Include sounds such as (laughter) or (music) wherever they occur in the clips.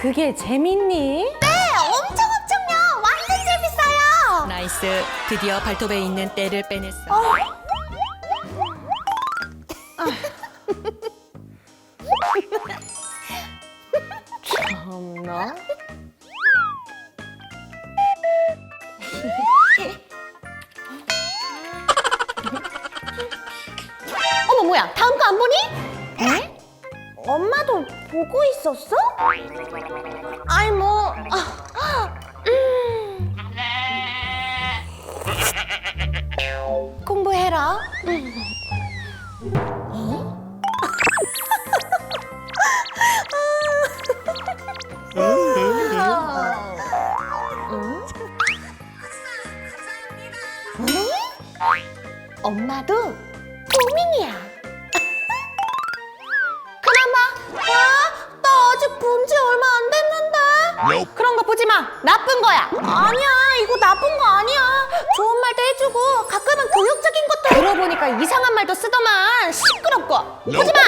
그게 재밌니? 네, 엄청 엄청요. 완전 재밌어요. 나이스. 드디어 발톱에 있는 때를 빼냈어. 참 어머 뭐야? 다음 거 안 보니? 에? 엄마도 보고 있었어? 아이 엄마도 고민이야. (laughs) 그나마, 아, 나 아직 본 지 얼마 안 됐는데. 그런 거 보지 마. 나쁜 거야. 아니야, 이거 나쁜 거 아니야. 좋은 말도 해주고 가끔은 교육적인 것도. 들어보니까 이상한 말도 쓰더만. 시끄럽고. 보지 마.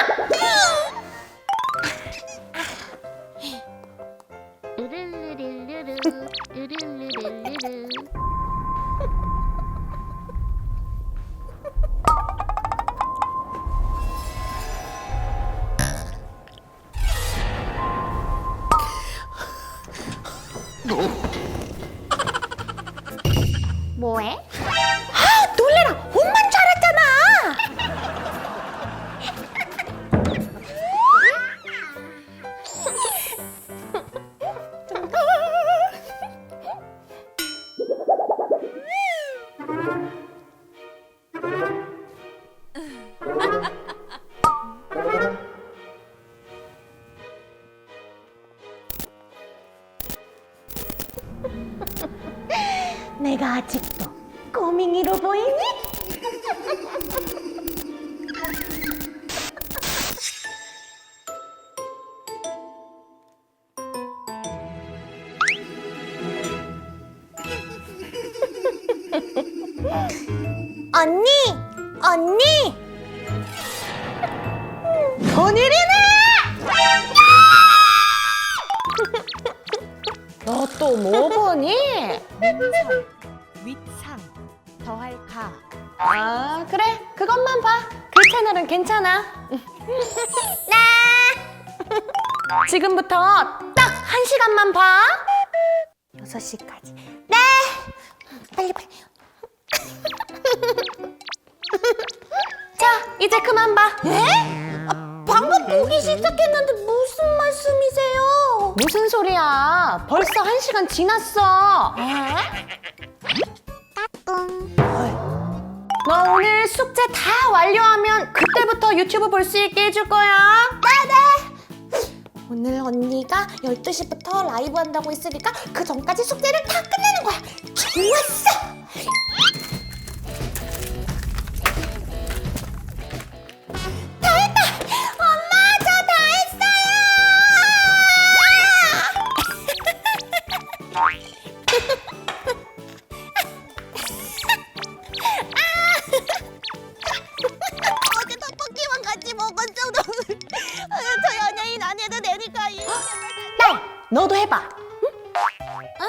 뭐 내가 아직도 꼬밍이로 보이니? 언니, 언니. 본일이네. 너 또 뭐 보니? (laughs) 윗상. 더할 가. 아, 그래. 그것만 봐. 그 채널은 괜찮아. (laughs) 네. 지금부터 딱 한 시간만 봐. 6시까지. 네. 빨리 빨리. (laughs) 자, 이제 그만 봐. 에? 아, 방금 보기 시작했는데 무슨 말씀이세요? 무슨 소리야? 벌써 한 시간 지났어. 너 오늘 숙제 다 완료하면 그때부터 유튜브 볼 수 있게 해줄 거야. 네네. 오늘 언니가 12시부터 라이브 한다고 했으니까 그 전까지 숙제를 다 끝내는 거야. 좋았어. 너도 해봐. 어?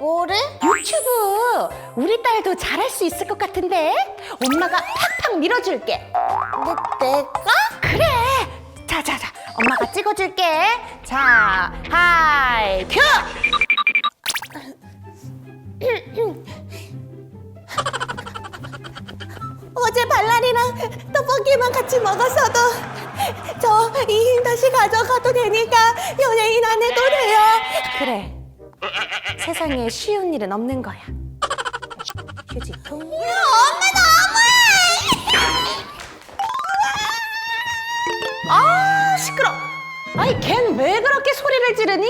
뭐를? 유튜브. 우리 딸도 잘할 수 있을 것 같은데. 엄마가 팍팍 밀어줄게. 뭐, 내가? 그래. 자, 자, 자. 엄마가 찍어줄게. 자, 하이, 큐! (laughs) 어제 발랄이랑 떡볶이만 같이 먹었어도 저 이 힘 다시 가져가도 되니까 연예인 안 해도 돼요. 그래. 세상에 쉬운 일은 없는 거야. 휴지통. 엄마 너무해! 아, 시끄러. 아이, 걘왜 그렇게 소리를 지르니?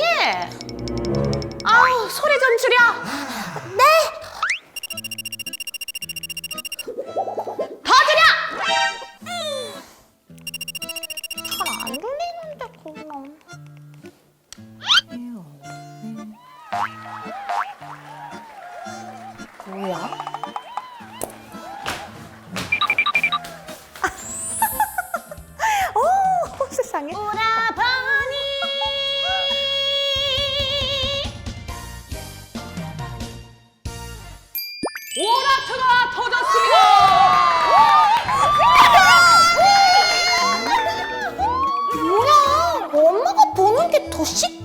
아우, 소리 좀 줄여. 뭐야? 오 어, (laughs) 세상에. 오라버니 오라트가 터졌습니다. 뭐야? 엄마가 보는 게 더 쉽다.